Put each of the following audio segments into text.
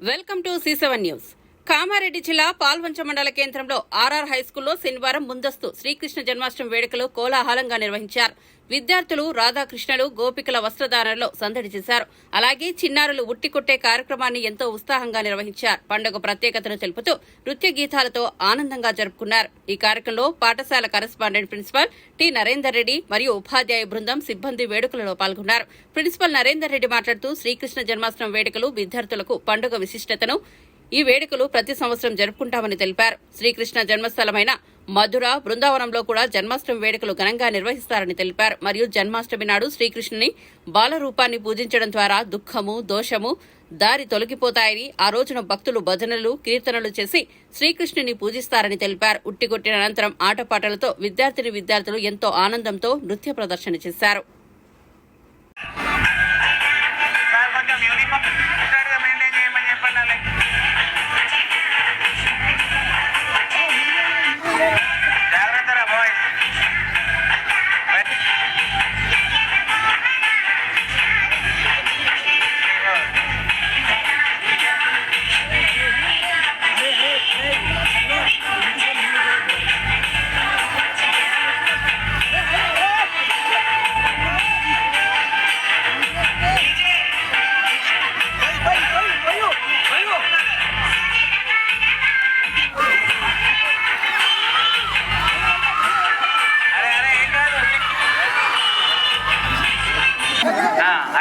welcome to C seven news Kamareddy జిల్లా పాల్వంచ మండల కేంద్రంలో ఆర్ఆర్ హైస్కూల్లో శనివారం ముందస్తు శ్రీకృష్ణ జన్మాష్టమి వేడుకలు కోలాహలంగా నిర్వహించారు. విద్యార్థులు రాధాకృష్ణలు గోపికల వస్త్రధారణలో సందడి చేశారు. అలాగే చిన్నారులు ఉట్టికొట్టే కార్యక్రమాన్ని ఎంతో ఉత్సాహంగా నిర్వహించారు. పండుగ ప్రత్యేకతను తెలుపుతూ నృత్య గీతాలతో ఆనందంగా జరుపుకున్నారు. ఈ కార్యక్రమంలో పాఠశాల correspondent principal T Narender Reddy మరియు ఉపాధ్యాయ బృందం సిబ్బంది వేడుకలలో పాల్గొన్నారు. ప్రిన్సిపల్ నరేందర్ రెడ్డి మాట్లాడుతూ శ్రీకృష్ణ జన్మాష్టమి వేడుకలు విద్యార్థులకు పండుగ విశిష్టతను ఈ వేడుకలు ప్రతి సంవత్సరం జరుపుకుంటామని తెలిపారు. శ్రీకృష్ణ జన్మస్థలమైన మధుర బృందావనంలో కూడా జన్మాష్టమి వేడుకలు ఘనంగా నిర్వహిస్తారని తెలిపారు. మరియు జన్మాష్టమి నాడు శ్రీకృష్ణుని బాలరూపాన్ని పూజించడం ద్వారా దుఃఖము దోషము దారి తొలగిపోతాయని ఆ రోజున భక్తులు భజనలు కీర్తనలు చేసి శ్రీకృష్ణుని పూజిస్తారని తెలిపారు. ఉట్టికొట్టిన అనంతరం ఆటపాటలతో విద్యార్థిని విద్యార్థులు ఎంతో ఆనందంతో నృత్య ప్రదర్శన చేశారు.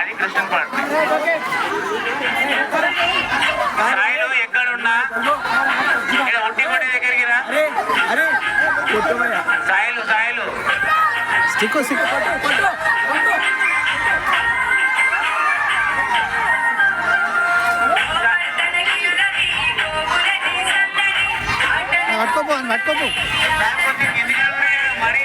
అది కృష్ణ పార్ట్ ఎక్కడున్నా? ఇక్కడ ఒంటి కొట్టి దగ్గరికి రా. సాయిలు సాయిలు. స్టిక్ స్టిక్ పట్టుకోపో పట్టుకోపో. మరీ